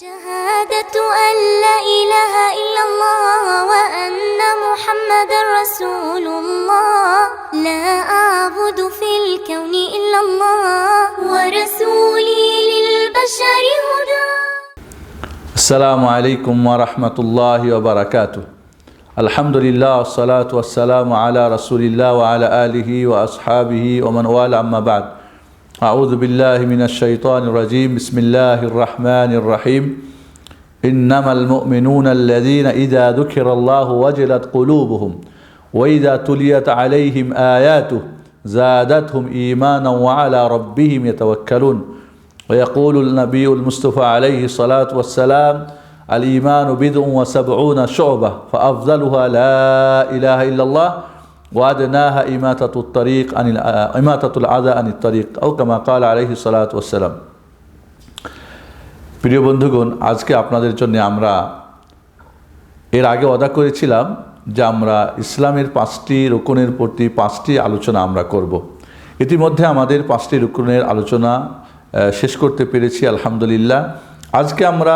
شهادة أن لا إله إلا الله وأن محمد رسول الله. لا أعبد في الكون إلا الله ورسولي للبشر هدى. السلام عليكم ورحمة الله وبركاته. الحمد لله والصلاة والسلام على رسول الله وعلى آله وأصحابه ومن والاه أما بعد. أعوذ بالله من الشيطان الرجيم. بسم الله الرحمن الرحيم. إنما المؤمنون الذين إذا ذكر الله وجلت قلوبهم وإذا تليت عليهم آياته زادتهم إيمانا وعلى ربهم يتوكلون. ويقول النبي المصطفى عليه الصلاة والسلام الإيمان بضع وسبعون شعبة فأفضلها لا إله إلا الله وأدناها إماتة الطريق عن الأ- إماتة الأذى عن الطريق أو كما قال عليه الصلاة والسلام প্রিয় বন্ধুগণ আজকে আপনাদের জন্য আমরা এর আগে অদা করেছিলাম যে আমরা ইসলামের পাঁচটি রুকনের প্রতি পাঁচটি আলোচনা আমরা করব। ইতিমধ্যে আমাদের পাঁচটি রুকনের আলোচনা আহ, শেষ করতে পেরেছি আলহামদুলিল্লাহ আজকে আমরা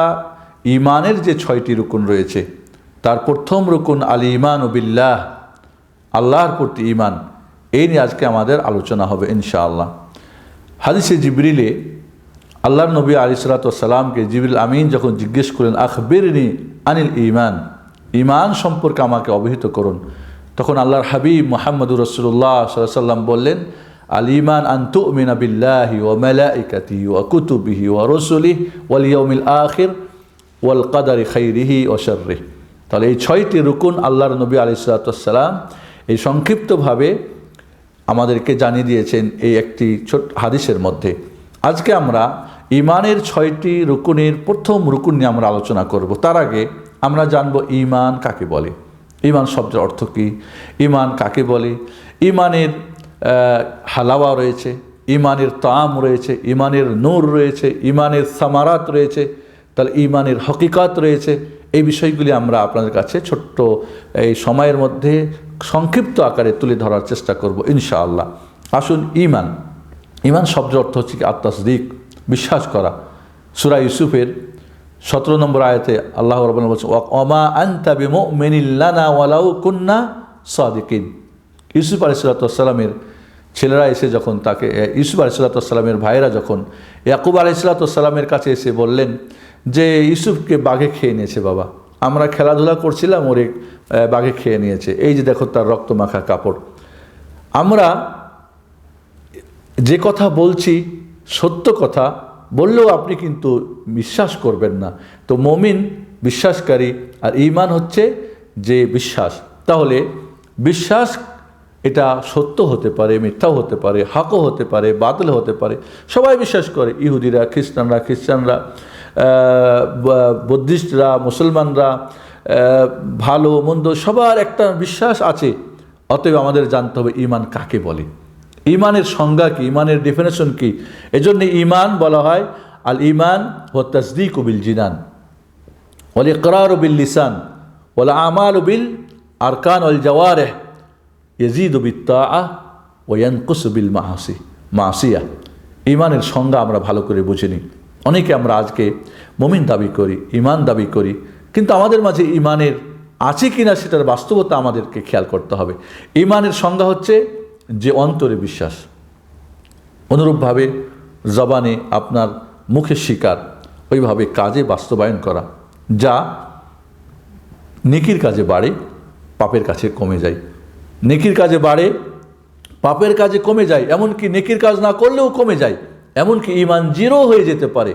ইমানের যে ছয়টি রুকুন রয়েছে তার প্রথম রুকুন আল ইমান বিল্লাহ আল্লাহর প্রতি ইমান এই নিয়ে আজকে আমাদের আলোচনা হবে ইনশাআল্লাহ। হাদিসে জিবরিলে আল্লাহর নবী আলি সালাতামকে জিবরিল আমিন যখন জিজ্ঞেস করলেন, আখবিরনি আনিল ইমান ইমান সম্পর্কে আমাকে অবহিত করুন। তখন আল্লাহর হাবিব মোহাম্মদুর রসুল্লাহ সাল্লাম বললেন, আল ইমান আন্তু মিনা বিল্লাহি ও মেলাইকাতি ও কুতুবিহি ও রসুলি ওয়াল ইয়মিল আখির ওয়াল কাদারি খাইরিহি ও শর্রি তাহলে এই ছয়টি রুকুন আল্লাহর নবী আলি সালাতাম এই সংক্ষিপ্তভাবে আমাদেরকে জানিয়ে দিয়েছেন এই একটি ছোট হাদিসের মধ্যে। আজকে আমরা ইমানের ছয়টি রুকুনের প্রথম রুকুন নিয়ে আমরা আলোচনা করব। তার আগে আমরা জানব ইমান কাকে বলে? ইমান শব্দের অর্থ কী? ইমান কাকে বলে? ইমানের হালাওয়া রয়েছে ইমানের তাম রয়েছে ইমানের নূর রয়েছে ইমানের সামারাত রয়েছে, তাহলে ইমানের হকিকাত রয়েছে এই বিষয়গুলি আমরা আপনাদের কাছে ছোট্ট এই সময়ের মধ্যে সংক্ষিপ্ত আকারে তুলে ধরার চেষ্টা করব, ইনশাআল্লাহ। আসুন ইমান ইমান শব্দের অর্থ হচ্ছে কি? আত্মাসদিক, বিশ্বাস করা। সুরা ইউসুফের সতেরো নম্বর আয়তে আল্লাহ রবান বলছে অমা আন্তাবি মেনিল্লানা ওয়ালাউ কুন্না সাদিকিন। ইউসুফ আলিসাল্লামের ছেলেরা এসে যখন তাকে ইউসুফ আলিসাল্লামের ভাইয়েরা যখন, ইয়াকুব আলিসাল্লামের কাছে এসে বললেন যে, ইউসুফকে বাঘে খেয়ে নিয়েছে বাবা। আমরা খেলাধুলা করছিলাম, ওরে বাঘে খেয়ে নিয়েছে। এই যে দেখো তার রক্তমাখা কাপড়। আমরা যে কথা বলছি, সত্য কথা, বললেও আপনি কিন্তু বিশ্বাস করবেন না। তো মমিন বিশ্বাসকারী, আর ইমান হচ্ছে যে বিশ্বাস। তাহলে বিশ্বাস এটা সত্য হতে পারে, মিথ্যাও হতে পারে, হাকও হতে পারে, বাতিল হতে পারে। সবাই বিশ্বাস করে, ইহুদিরা, খ্রিস্টানরা খ্রিস্টানরা বুদ্ধিস্টরা, মুসলমানরা ভালো, মন্দ, সবার একটা বিশ্বাস আছে। অতএব আমাদের জানতে হবে ইমান কাকে বলে? ইমানের সংজ্ঞা কি? ইমানের ডেফিনেশন কি? এজন্য ইমান বলা হয়, আল ইমান ও তসদিক বিল জিনান ওল ইকরার বিল লিসান ওল আমাল বিল আরকান অল জওয়ারেহ। ইজিদ বিত্তা ও ইয়ানকুস বিল মাহাসি মাসিয়া। ইমানের সংজ্ঞা আমরা ভালো করে বুঝিনি অনেকে আমরা আজকে মমিন দাবি করি ইমান দাবি করি, কিন্তু আমাদের মাঝে ইমানের আছে কিনা সেটার বাস্তবতা আমাদেরকে খেয়াল করতে হবে। ইমানের সংজ্ঞা হচ্ছে যে অন্তরে বিশ্বাস। অনুরূপভাবে জবানে আপনার মুখে স্বীকার ওইভাবে কাজে বাস্তবায়ন করা, যা নেকির কাজে বাড়ে, পাপের কাছে কমে যায়। নেকির কাজে বাড়ে, পাপের কাজে কমে যায়, এমনকি নেকির কাজ না করলেও কমে যায়, এমনকি ইমান জিরো হয়ে যেতে পারে।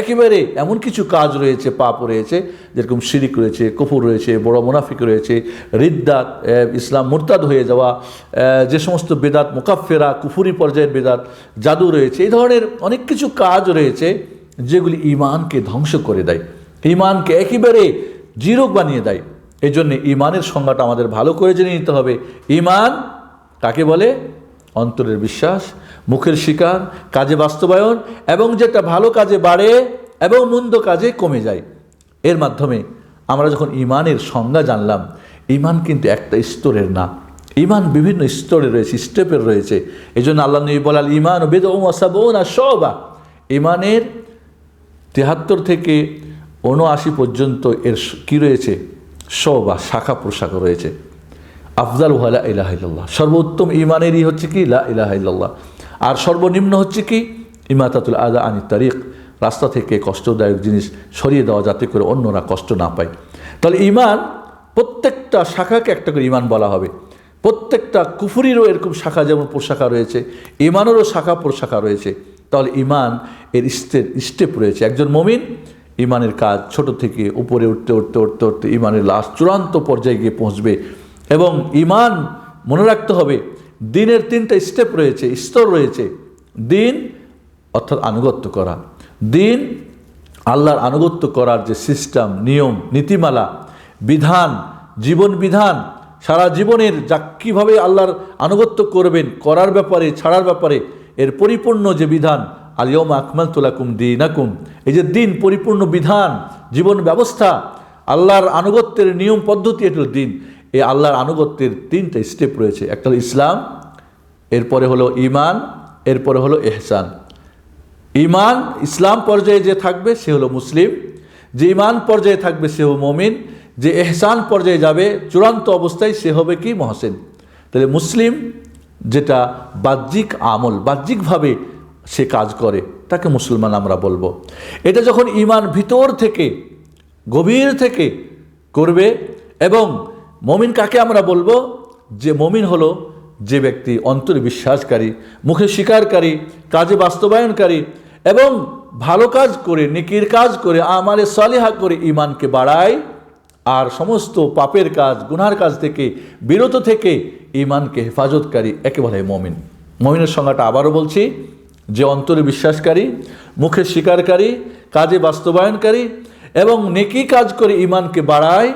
একেবারে এমন কিছু কাজ রয়েছে, পাপ রয়েছে, যেরকম শিরিক রয়েছে, কুফুর রয়েছে, বড় মুনাফিক রয়েছে রিদ্দাত ইসলাম মুরতাদ হয়ে যাওয়া যে সমস্ত বেদাত মোকাফেরা কুফুরি পর্যায়ের বেদাত, জাদু রয়েছে, এই ধরনের অনেক কিছু কাজ রয়েছে, যেগুলি ইমানকে ধ্বংস করে দেয়। ইমানকে একেবারে জিরো বানিয়ে দেয়। এই জন্য ইমানের সংজ্ঞাটা আমাদের ভালো করে জেনে নিতে হবে। ইমান কাকে বলে? অন্তরের বিশ্বাস, মুখের শিকার, কাজে বাস্তবায়ন, এবং যেটা ভালো কাজে বাড়ে এবং মন্দ কাজে কমে যায়। এর মাধ্যমে আমরা যখন ইমানের সংজ্ঞা জানলাম ইমান কিন্তু একটা স্তরের না। ইমান বিভিন্ন স্তরে রয়েছে, স্টেপের রয়েছে। এই জন্য আল্লাহ নবী বলাল ইমান ও বেদ ও সবা ইমানের তেহাত্তর থেকে উনআশি পর্যন্ত এর কি রয়েছে? শ বা শাখা প্রশাখা রয়েছে। আফজাল ওয়ালা ইলাহ ইল্লাল্লাহ। সর্বোত্তম ইমানেরই হচ্ছে কি? লা ইলাহ ইল্লাল্লাহ। আর সর্বনিম্ন হচ্ছে কি? ইমাতাতুল আদা আনি তারিক রাস্তা থেকে কষ্টদায়ক জিনিস সরিয়ে দেওয়া যাতে করে অন্যরা কষ্ট না পায়। তাহলে ইমান প্রত্যেকটা শাখাকে একটা করে ইমান বলা হবে। প্রত্যেকটা কুফুরিরও এরকম শাখা যেমন প্রশাখা রয়েছে ইমানেরও শাখা প্রশাখা রয়েছে। তাহলে ইমান এর স্টেপ রয়েছে। একজন মমিন ইমানের কাজ ছোট থেকে উপরে উঠতে উঠতে উঠতে উঠতে ইমানের লাশ চূড়ান্ত পর্যায়ে গিয়ে পৌঁছবে। এবং ইমান মনে রাখতে হবে, দিনের তিনটা স্টেপ রয়েছে, স্তর রয়েছে। দিন, অর্থাৎ আনুগত্য করা। দিন, আল্লাহর আনুগত্য করার যে সিস্টেম নিয়ম, নীতিমালা, বিধান, জীবন বিধান, সারা জীবনের যা কীভাবে আল্লাহর আনুগত্য করবেন, করার ব্যাপারে, ছাড়ার ব্যাপারে, এর পরিপূর্ণ যে বিধান আলিয়ম আকমাল তুলাকুম দিনাকুম। এই যে দিন পরিপূর্ণ বিধান, জীবন ব্যবস্থা, আল্লাহর আনুগত্যের নিয়ম পদ্ধতি এটি দিন। এই আল্লাহর আনুগত্যের তিনটা স্টেপ রয়েছে। একটা হলো ইসলাম, এরপরে হলো ইমান এরপরে হলো এহসান। ইমান ইসলাম পর্যায়ে যে থাকবে সে হলো মুসলিম, যে ইমান পর্যায়ে থাকবে সে হলো মমিন, যে এহসান পর্যায়ে যাবে চূড়ান্ত অবস্থায় সে হবে কি মহসেন? তাহলে মুসলিম যেটা বাহ্যিক আমল, বাহ্যিকভাবে সে কাজ করে, তাকে মুসলমান আমরা বলব। এটা যখন ইমান ভিতর থেকে, গভীর থেকে করবে এবং মমিন কাকে আমরা বলব? যে মমিন হলো যে ব্যক্তি অন্তরে বিশ্বাসকারী মুখে স্বীকারকারী, কাজে বাস্তবায়নকারী এবং ভালো কাজ করে, নেকির কাজ করে, আমালে সালেহা করে ইমানকে বাড়ায় আর সমস্ত পাপের কাজ, গুনার কাজ থেকে বিরত থেকে ইমানকে হেফাজতকারী, একেবারে মমিন। মমিনের সংজ্ঞাটা আবারও বলছি। যে অন্তরে বিশ্বাসকারী, মুখে স্বীকারকারী, কাজে বাস্তবায়নকারী এবং নেকি কাজ করে ইমানকে বাড়ায়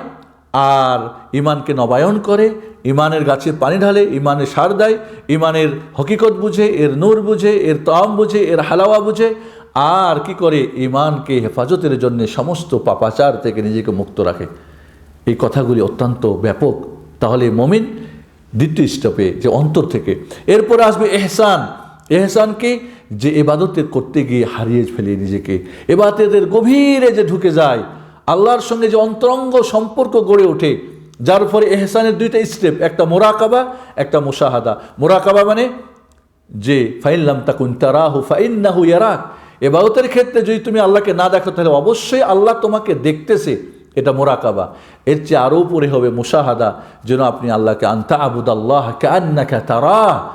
আর ইমানকে নবায়ন করে ইমানের গাছে পানি ঢালে ইমানের সার দেয় ইমানের হকিকত বুঝে, এর নূর বুঝে, এর তম বুঝে, এর হালাওয়া বুঝে, আর কি করে ইমানকে হেফাজতের জন্য সমস্ত পাপাচার থেকে নিজেকে মুক্ত রাখে। এই কথাগুলি অত্যন্ত ব্যাপক। তাহলে মমিন দ্বিতীয় স্টপে যে অন্তর থেকে। এরপরে আসবে এহসান। এহসানকে যে এবাদতের করতে গিয়ে হারিয়ে ফেলে নিজেকে। এবাদতের গভীরে যে ঢুকে যায়, আল্লাহর সঙ্গে যে অন্তরঙ্গ সম্পর্ক গড়ে ওঠে, যার ফলে এহসানের দুইটা স্টেপ একটা মোরাকাবা, একটা মুশাহাদা। মোরাকাবা মানে যে ফাইল্লাম তাকুন তারাহু, ফাইন্নাহু ইয়ারাক। এবাদতের ক্ষেত্রে যদি তুমি আল্লাহকে না দেখো, তাহলে অবশ্যই আল্লাহ তোমাকে দেখতেছে, এটা মোরাকাবা। এর চেয়ে আরও উপরে হবে মুশাহাদা, যেন আপনি আল্লাহকে আন্তা আবুদ আল্লাহ কান্নাকা তারা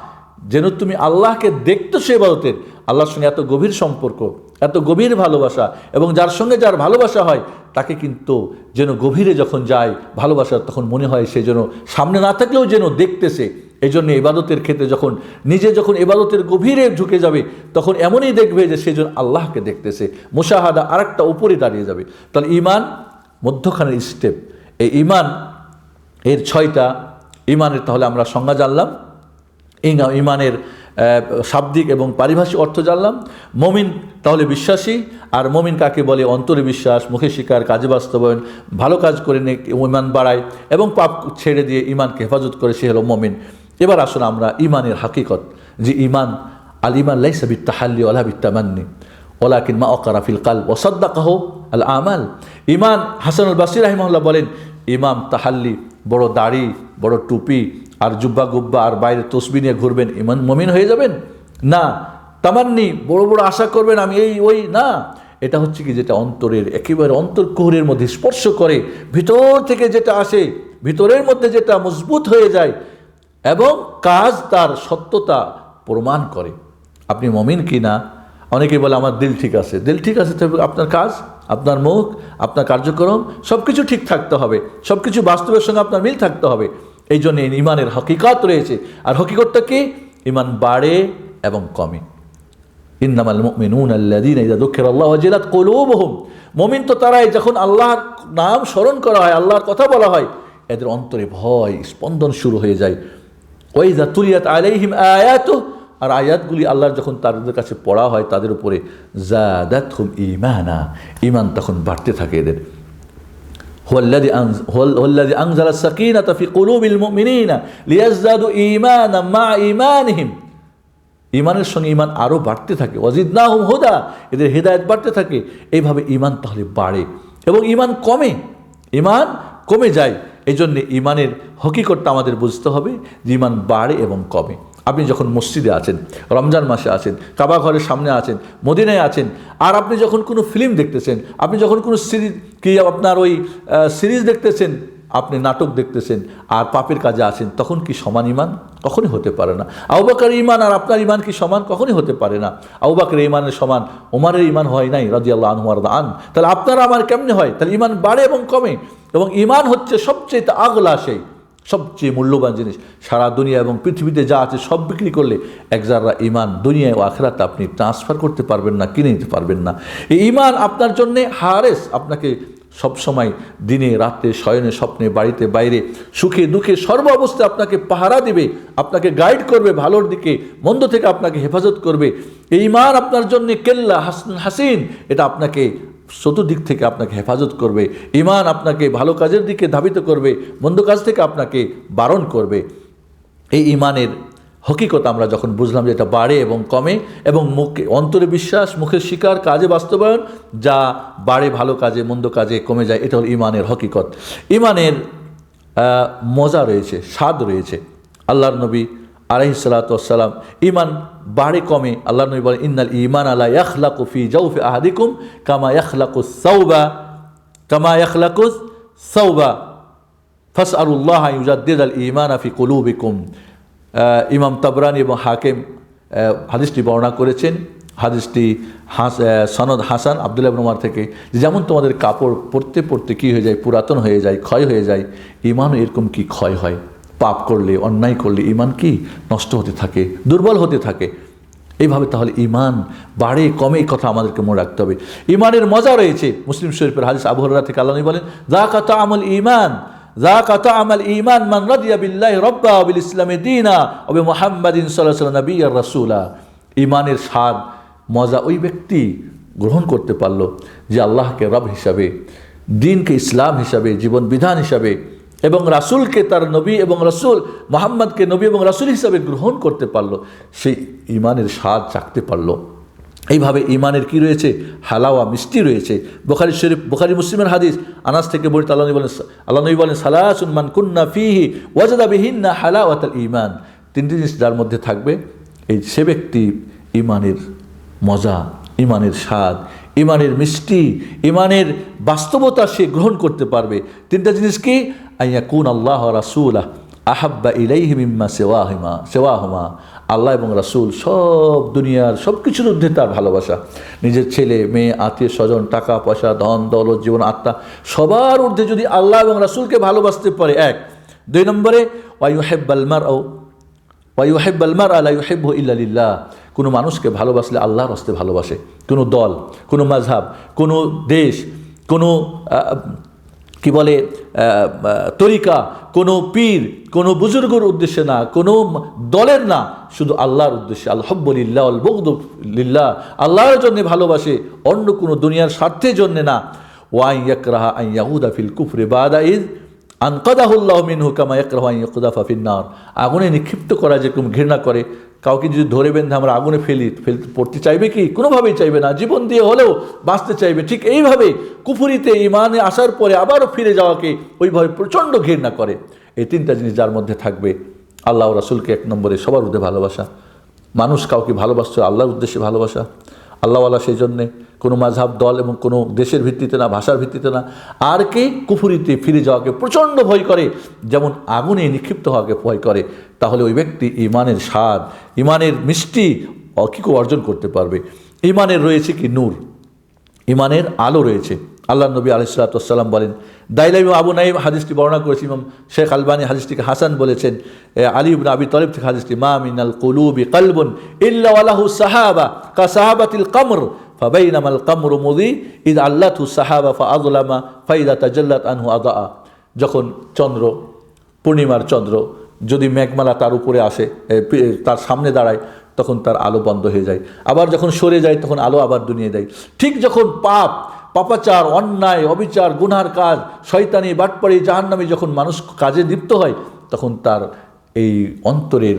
যেন তুমি আল্লাহকে দেখতো সে এবাদতের আল্লাহর সঙ্গে এত গভীর সম্পর্ক, এত গভীর ভালোবাসা, এবং যার সঙ্গে যার ভালোবাসা হয়, তাকে কিন্তু যেন গভীরে যখন যায় ভালোবাসা তখন মনে হয় সে যেন সামনে না থাকলেও যেন দেখতেছে। এই জন্য এবাদতের ক্ষেত্রে যখন নিজে যখন এবাদতের গভীরে ঢুকে যাবে, তখন এমনই দেখবে যে সে যেন আল্লাহকে দেখতেছে। মুশাহাদা আরেকটা উপরে দাঁড়িয়ে যাবে। তাহলে ইমান মধ্যখানের স্টেপ এই ইমান, এর ছয়টা, ইমানের তাহলে আমরা সংজ্ঞা জানলাম। ইমানের শাব্দিক এবং পারিভাষিক অর্থ জানলাম। মমিন তাহলে বিশ্বাসী, আর মমিন কাকে বলে? অন্তরে বিশ্বাস, মুখে শিকার কাজে বাস্তবায়ন, ভালো কাজ করে নে ইমান বাড়ায় এবং পাপ ছেড়ে দিয়ে ইমানকে হেফাজত করে, সে হলো মমিন। এবার আসুন আমরা ইমানের হাকিকত, যে ইমান, আল ইমান লাইসা বিত্তাহাল্লি ওলা বিত্তামান্নি, ওলাকিন মা অকারাফিল কাল ওসাদ্দাকাহ আল আমাল। ইমান হাসানুল বাসির রাহিমহল্লা বলেন, ইমাম তাহাল্লি বড় দাড়ি, বড় টুপি আর জুব্বা গুব্বা আর বাইরে তসবি নিয়ে ঘুরবেন, ইমান মমিন হয়ে যাবেন? না। তামান্নি, বড় বড় আশা করবেন, আমি এই, ওই, না। এটা হচ্ছে কি, যেটা অন্তরের, একেবারে অন্তর অন্তর্কোহরের মধ্যে স্পর্শ করে, ভিতর থেকে যেটা আসে, ভিতরের মধ্যে যেটা মজবুত হয়ে যায়, এবং কাজ তার সত্যতা প্রমাণ করে। আপনি মমিন কি না? অনেকে বলে, আমার দিল ঠিক আছে। দিল ঠিক আছে তবে আপনার কাজ, আপনার মুখ, আপনার কার্যক্রম সব কিছু ঠিক থাকতে হবে। সব কিছু বাস্তবের সঙ্গে আপনার মিল থাকতে হবে। এই জন্য ইমানের হকিকত রয়েছে। আর হকিকতটা কি? ইমান বাড়ে এবং কমে। ইন্দামাল ইন্নামাল মুমিনুন আল্লাযীনা ইযা যুকিরাল্লাহু ওয়াজিলাত কুলুবুহুম। মুমিন তো তারাই যখন আল্লাহর নাম স্মরণ করা হয়, আল্লাহর কথা বলা হয়, এদের অন্তরে ভয়, স্পন্দন শুরু হয়ে যায়। ওয়াইযা তুলিয়াত আলাইহিম আয়াতু আর আয়াতগুলি আল্লাহর যখন তাদের কাছে পড়া হয়, তাদের উপরে জাদাতহুম ঈমানা। ঈমান তখন বাড়তে থাকে এদের। هو الذي أنز هو هو الذي أنزل السكينة في قلوب المؤمنين ليزدادوا إيمانا مع إيمانهم ইমানের সঙ্গে ইমান আরও বাড়তে থাকে ওয়াজিদ না হুম হুদা এদের হৃদায়ত বাড়তে থাকে এইভাবে ইমান তাহলে বাড়ে এবং ইমান কমে ইমান কমে যায় এই জন্যে ইমানের হকিকতটা আমাদের বুঝতে হবে যে ইমান বাড়ে এবং কমে আপনি যখন মসজিদে আছেন, রমজান মাসে আছেন, কাবা ঘরের সামনে আছেন, মদিনায় আছেন, আর আপনি যখন কোনো ফিল্ম দেখতেছেন, আপনি যখন কোনো সিরিজ, কি আপনার ওই সিরিজ দেখতেছেন, আপনি নাটক দেখতেছেন, আর পাপের কাজে আছেন, তখন কি সমান ইমান? কখনই হতে পারে না। আউবাকার ইমান আর আপনার ইমান কি সমান? কখনই হতে পারে না। আউবাকের ইমানের সমান ওমারের ইমান হয় নাই রাজি আল্লাহ আনহুয়ার আন। তাহলে আপনার আমার কেমনে হয়? তাহলে ইমান বাড়ে এবং কমে। এবং ইমান হচ্ছে সবচেয়ে আগলা সেই। সবচেয়ে মূল্যবান জিনিস। সারা দুনিয়া এবং পৃথিবীতে যা আছে সব বিক্রি করলে এক যারা ইমান দুনিয়ায় ও আখেরাতে আপনি ট্রান্সফার করতে পারবেন না, কিনে নিতে পারবেন না। এই ইমান আপনার জন্যে হারেস। আপনাকে সবসময় দিনে, রাতে, শয়নে, স্বপ্নে, বাড়িতে, বাইরে সুখে, দুঃখে, সর্ব অবস্থায় আপনাকে পাহারা দেবে, আপনাকে গাইড করবে, ভালোর দিকে, মন্দ থেকে আপনাকে হেফাজত করবে। এই ইমান আপনার জন্য কেল্লা হাসিন, এটা আপনাকে চতুর্দিক থেকে আপনাকে হেফাজত করবে ইমান আপনাকে ভালো কাজের দিকে ধাবিত করবে, মন্দ কাজ থেকে আপনাকে বারণ করবে। এই ইমানের হকিকত আমরা যখন বুঝলাম যে এটা বাড়ে এবং কমে এবং মুখে, অন্তরে বিশ্বাস, মুখের শিকার, কাজে বাস্তবায়ন, যা বাড়ে ভালো কাজে, মন্দ কাজে কমে যায়, এটা হল ইমানের হকিকত। ইমানের মজা রয়েছে, স্বাদ রয়েছে। আল্লাহর নবী আলহি সালাতাম ইমান বাড়ে কমে। আল্লাহ নবী বলেন, ইন্নাল ইমান আলা ইয়াখলাকু ফি জাউফি আহাদিকুম কামা ইয়াখলাকু সাউবা কামা ইয়াখলাকু সাউবা ফাস আল্লাহ ইউজাদ্দিদ আল ইমান আফি কুলুবিকুম ইমাম তাবরানি এবং হাকিম হাদিসটি বর্ণনা করেছেন। হাদিসটি হাস সনদ হাসান আবদুল্লাহ ইবনুমার থেকে যেমন তোমাদের কাপড় পরতে পরতে কী হয়ে যায়? পুরাতন হয়ে যায়, ক্ষয় হয়ে যায়। ইমানও এরকম কি ক্ষয় হয়? পাপ করলে, অন্যায় করলে ইমান কি? নষ্ট হতে থাকে, দুর্বল হতে থাকে। এইভাবে তাহলে ইমান বাড়ে, কমে এই কথা আমাদেরকে মনে রাখতে হবে। ইমানের মজা রয়েছে। মুসলিম শরীফের হাদিস আবহরা থেকে আল্লাহ নবী বলেন যা কথা আমল ইমান যা কথা আমল ইমান মান রাদিয়া বিল্লাহি রব্বা ওয়া বিল ইসলামে দীনা ওয়া বি মুহাম্মাদিন সাল্লাল্লাহু আলাইহি ওয়াসাল্লাম নাবিয়্যার রাসূলা। ইমানের স্বাদ, মজা ওই ব্যক্তি গ্রহণ করতে পারল যে আল্লাহকে রব হিসাবে, দিনকে ইসলাম হিসাবে, জীবন বিধান হিসাবে এবং রাসূলকে তার নবী এবং রাসূল, মোহাম্মদকে নবী এবং রাসূল হিসাবে গ্রহণ করতে পারল। সেই ইমানের স্বাদ চাকতে পারল। এইভাবে ইমানের কি রয়েছে? হালাওয়া, মিষ্টি রয়েছে। বোখারি শরীফ, বোখারি মুসলিমের হাদিস, আনাস থেকে বলিত আল্লাহ বলেন, আল্লাহ নবী বলেন, সালাসুন মান কুন্না ফিহি ওয়াজাদা বিহিন্না হালাওয়াতাল ইমান তিনটি জিনিস যার মধ্যে থাকবে, এই সে ব্যক্তি ইমানের মজা ইমানের স্বাদ ইমানের মিষ্টি ইমানের বাস্তবতা সে গ্রহণ করতে পারবে। তিনটা জিনিস কি? আইয়া কুন আল্লাহ রাসুলাহ আহাব্বা ইলাইহি মিম্মা সেওয়াহিমা সেওয়াহমা আল্লাহ এবং রাসূল সব দুনিয়ার সব কিছুর ঊর্ধ্বে তার ভালোবাসা। নিজের ছেলে, মেয়ে, আত্মীয় স্বজন, টাকা, পয়সা, ধন, দৌলত, জীবন, আত্মা, সবার ঊর্ধ্বে যদি আল্লাহ এবং রাসূলকে ভালোবাসতে পারে, এক। দুই নম্বরে ওয়াইউ হেব্বাল মার ও ওয়াইউ হেব্বাল মার আলা ইউহেব্বু ইল্লালিল্লাহ কোনো মানুষকে ভালোবাসলে আল্লাহর হস্তে ভালোবাসে। কোনো দল, কোনো মাঝহাব কোনো দেশ, কোনো কি বলে তরিকা, কোনো পীর, কোনো বুজুর্গর উদ্দেশ্যে না, কোনো দলের না, শুধু আল্লাহর উদ্দেশ্যে। আল্লাহবলিল্লাহ বগদুল্লাহ আল্লাহর জন্য ভালোবাসে, অন্য কোনো দুনিয়ার স্বার্থের জন্য না। ওয়াই ইয়াকরাহা আই ইয়াহুদা ফিল কুফরে বাদা ইজ আনকাদাহুল্লাহ মিনহু কামা ইয়াকরাহু আই ইয়াকুদাফা ফিন্নার আগুনে নিক্ষিপ্ত করা যেরকম ঘৃণা করে কাউকে যদি ধরে বেঁধে আমরা আগুনে ফেলি, ফেলতে, পড়তে চাইবে কি? কোনোভাবেই চাইবে না। জীবন দিয়ে হলেও বাঁচতে চাইবে। ঠিক এইভাবে কুফুরিতে ইমানে আসার পরে আবারও ফিরে যাওয়াকে ওইভাবে প্রচণ্ড ঘৃণা করে। এই তিনটা জিনিস যার মধ্যে থাকবে। আল্লাহ রাসুলকে এক নম্বরে সবার উদ্দেশ্যে ভালোবাসা। মানুষ কাউকে ভালোবাসছে, আল্লাহর উদ্দেশ্যে ভালোবাসা। আল্লাহওয়ালা সেই জন্যে কোনো মাঝহাব দল এবং কোনো দেশের ভিত্তিতে না, ভাষার ভিত্তিতে না, আর কে কুফুরিতে ফিরে যাওয়াকে প্রচণ্ড ভয় করে, যেমন আগুনে নিক্ষিপ্ত হওয়াকে ভয় করে, তাহলে ওই ব্যক্তি ইমানের স্বাদ, ইমানের মিষ্টি অ- কি করে অর্জন করতে পারবে। ইমানের রয়েছে কি? নূর। ইমানের আলো রয়েছে। আল্লাহ নবী আলিসাল্লাম বলেন দাইলাইম আবু নাইম হাদিসটি বর্ণনা করেছে, ইমাম শেখ আলবানী হাদিসটিকে হাসান বলেছেন আলী ইবনে আবি তলিব থেকে হাদিসটি, মা মিনাল কুলুবি কালবুন ইল্লা ওয়ালাহু সাহাবা কা সাহাবাতিল কামর। فبينما القمر مضي إذ علته السحابة فأظلم فإذا تجلت عنه أضاء যখন চন্দ্র পূর্ণিমার চন্দ্র যদি মেঘমালা তার উপরে আসে এ, পি- তার সামনে দাঁড়ায় তখন তার আলো বন্ধ হয়ে যায় আবার যখন সরে যায় তখন আলো আবার দুনিয়ে দেয় ঠিক যখন পাপ পাপাচার অন্যায় অবিচার গুনহার কাজ শয়তানি বাটপাড়ি জাহান্নামী যখন মানুষ কাজে লিপ্ত হয় তখন তার এই অন্তরের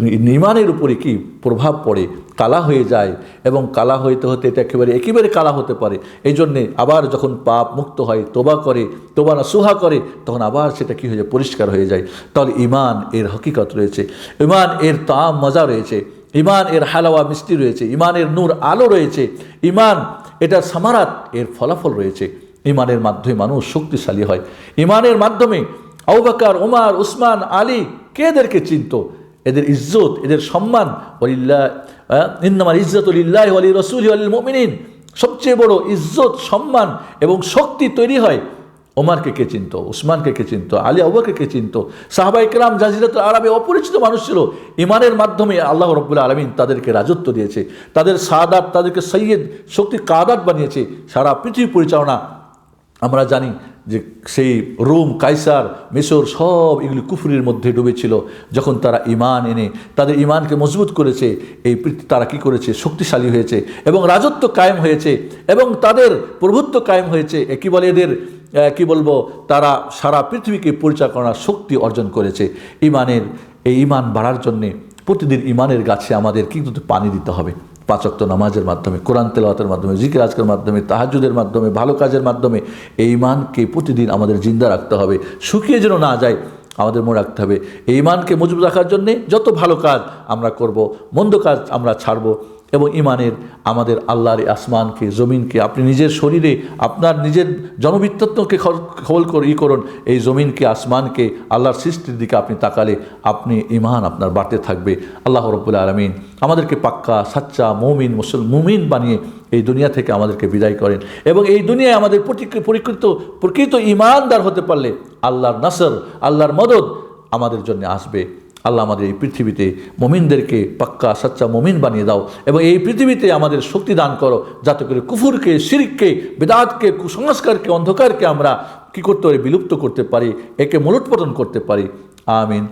ইমানের উপরে কি প্রভাব পড়ে? কালা হয়ে যায় এবং কালা হইতে হতে এটা একেবারে একেবারে কালা হতে পারে। এই জন্যে আবার যখন পাপ মুক্ত হয় তোবা করে তোবা না সুহা করে, তখন আবার সেটা কি হয়ে যায়? পরিষ্কার হয়ে যায়। তাহলে ইমান এর হকিকত রয়েছে। ইমান এর তাম মজা রয়েছে। ইমান এর হালাওয়া মিষ্টি রয়েছে। ইমানের নূর আলো রয়েছে। ইমান এটা সামারাত এর ফলাফল রয়েছে। ইমানের মাধ্যমে মানুষ শক্তিশালী হয়। ইমানের মাধ্যমে আউবাকার ওমার উসমান, আলী কেদেরকে চিনত? এদের ইজ্জত, এদের সম্মান অলিল্লাহ ইন্নামার ইজ্জত উলিল্লাহ আলী রসুল আলী মমিনিন। সবচেয়ে বড় ইজ্জত, সম্মান এবং শক্তি তৈরি হয় ওমারকে কে চিনত, উসমানকে কে চিনত, আলী আউবাকে কে চিনত। সাহাবা ইকরাম জাজিরাত আরবে অপরিচিত মানুষ ছিল। ইমানের মাধ্যমে আল্লাহ রব্বুল্লাহ আলমিন তাদেরকে রাজত্ব দিয়েছে। তাদের সাদাত, তাদেরকে সৈয়দ, শক্তি কাদাত বানিয়েছে। সারা পৃথিবী পরিচালনা আমরা জানি যে সেই রোম কাইসার মিশর সব এগুলি কুফুরির মধ্যে ডুবেছিল। যখন তারা ইমান এনে তাদের ইমানকে মজবুত করেছে, এই তারা কি করেছে? শক্তিশালী হয়েছে এবং রাজত্ব কায়েম হয়েছে এবং তাদের প্রভুত্ব কায়েম হয়েছে। এ কি বলে এদের? কি বলব? তারা সারা পৃথিবীকে পরিচালনার শক্তি অর্জন করেছে। ইমানের এই ইমান বাড়ার জন্যে প্রতিদিন ইমানের গাছে আমাদের কিন্তু পানি দিতে হবে। পাঁচক্ত নামাজের মাধ্যমে, কোরআন তেলাওয়াতের মাধ্যমে, জিকির আজকের মাধ্যমে তাহাজুদের মাধ্যমে, ভালো কাজের মাধ্যমে এই মানকে প্রতিদিন আমাদের জিন্দা রাখতে হবে। শুকিয়ে যেন না যায়, আমাদের মনে রাখতে হবে। এই মানকে মজবুত রাখার জন্যে যত ভালো কাজ আমরা করব, মন্দ কাজ আমরা ছাড়ব এবং ইমানের আমাদের আল্লাহর আসমানকে, জমিনকে, আপনি নিজের শরীরে, আপনার নিজের জনবিত্তত্বকে খবল করে, ই করুন, এই জমিনকে, আসমানকে, আল্লাহর সৃষ্টির দিকে আপনি তাকালে আপনি ইমান আপনার বাড়তে থাকবে। আল্লাহ রব্বুল আলমিন আমাদেরকে পাক্কা, সাচ্চা, মৌমিন, মুসল, মুমিন বানিয়ে এই দুনিয়া থেকে আমাদেরকে বিদায় করেন এবং এই দুনিয়ায় আমাদের পরিকৃত, প্রকৃত ইমানদার হতে পারলে আল্লাহর নাসর, আল্লাহর মদত আমাদের জন্য আসবে। আল্লাহ আমাদের এই পৃথিবীতে মমিনদেরকে পাক্কা সাচ্চা মমিন বানিয়ে দাও এবং এই পৃথিবীতে আমাদের শক্তি দান করো যাতে করে কুফুরকে শিরিককে বেদাতকে কুসংস্কারকে অন্ধকারকে আমরা কি করতে পারি বিলুপ্ত করতে পারি একে মূলোৎপাদন করতে পারি আমিন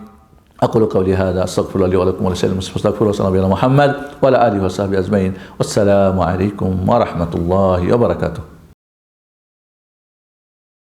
أقول قولي هذا أستغفر الله لي ولكم ولسائر المسلمين استغفر الله نبينا محمد وعلى آله وصحبه أجمعين والسلام عليكم ورحمة الله وبركاته